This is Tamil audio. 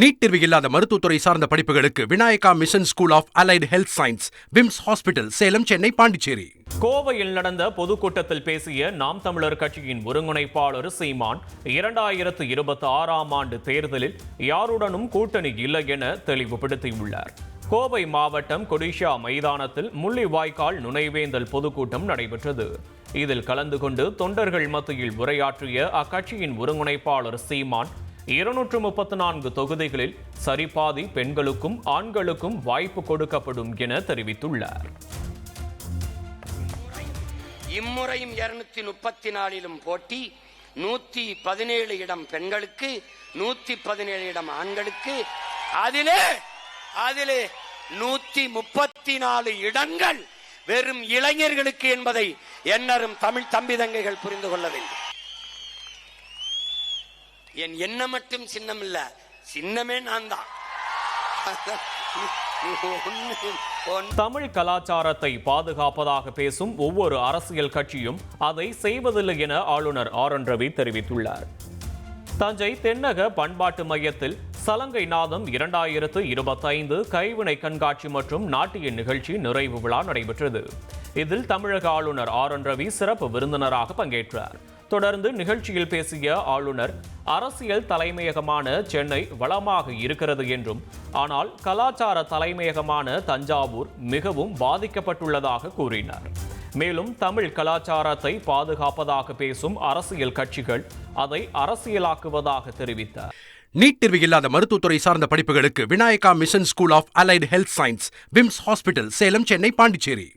நீட் தேர்வு இல்லாத மருத்துவத்துறை சார்ந்த படிப்புகளுக்கு Vinayaka mission school of allied health science VIMS hospital Salem Chennai Pondicherry. கோவையில் நடந்த பொதுக்கூட்டத்தில் பேசிய நாம் தமிழர் கட்சியின் ஒருங்கிணைப்பாளர் சீமான் இரண்டாயிரத்து இருபத்தி ஆறாம் ஆண்டு தேர்தலில் யாருடனும் கூட்டணி இல்லை என தெளிவுபடுத்தியுள்ளார். கோவை மாவட்டம் கொடிஷா மைதானத்தில் முள்ளிவாய்க்கால் நுழைவேந்தல் பொதுக்கூட்டம் நடைபெற்றது. இதில் கலந்து கொண்டு தொண்டர்கள் மத்தியில் உரையாற்றிய அக்கட்சியின் ஒருங்கிணைப்பாளர் சீமான் இருநூற்று முப்பத்தி நான்கு தொகுதிகளில் சரிபாதி பெண்களுக்கும் ஆண்களுக்கும் வாய்ப்பு கொடுக்கப்படும் என தெரிவித்துள்ளார். இம்முறையும் இருநூத்தி முப்பத்தி நாலிலும் போட்டி நூத்தி பதினேழு இடம் பெண்களுக்கு நூத்தி பதினேழு இடம் ஆண்களுக்கு. அதிலே அதிலே நூத்தி முப்பத்தி நாலு இடங்கள் வெறும் இளைஞர்களுக்கு என்பதை எண்ணரும் தமிழ் தம்பி தங்கைகள் புரிந்து கொள்ள வேண்டும். என் எண்ணம் மட்டும் சின்னம் இல்ல சின்னமே நான் தான் தமிழ் கலாச்சாரத்தை பாதுகாப்பதாக பேசும் ஒவ்வொரு அரசியல் கட்சியும் அதை செய்வதில்லை என ஆளுநர் ஆர் என் ரவி தெரிவித்துள்ளார். தஞ்சை தென்னக பண்பாட்டு மையத்தில் சலங்கை நாதம் இரண்டாயிரத்து இருபத்தைந்து கைவினை கண்காட்சி மற்றும் நாட்டிய நிகழ்ச்சி நிறைவு விழா நடைபெற்றது. இதில் தமிழக ஆளுநர் ஆர் என் ரவி சிறப்பு விருந்தினராக பங்கேற்றார். தொடர்ந்து நிகழ்ச்சியில் பேசிய ஆளுநர் அரசியல் தலைமையகமான சென்னை வளமாக இருக்கிறது என்றும் ஆனால் கலாச்சார தலைமையகமான தஞ்சாவூர் மிகவும் பாதிக்கப்பட்டுள்ளதாக கூறினார். மேலும் தமிழ் கலாச்சாரத்தை பாதுகாப்பதாக பேசும் அரசியல் கட்சிகள் அதை அரசியலாக்குவதாக தெரிவித்தார். நீட் தேர்வு இல்லாத மருத்துவத்துறை சார்ந்த படிப்புகளுக்கு Vinayaka mission school of allied health science VIMS hospital Salem Chennai Pondicherry.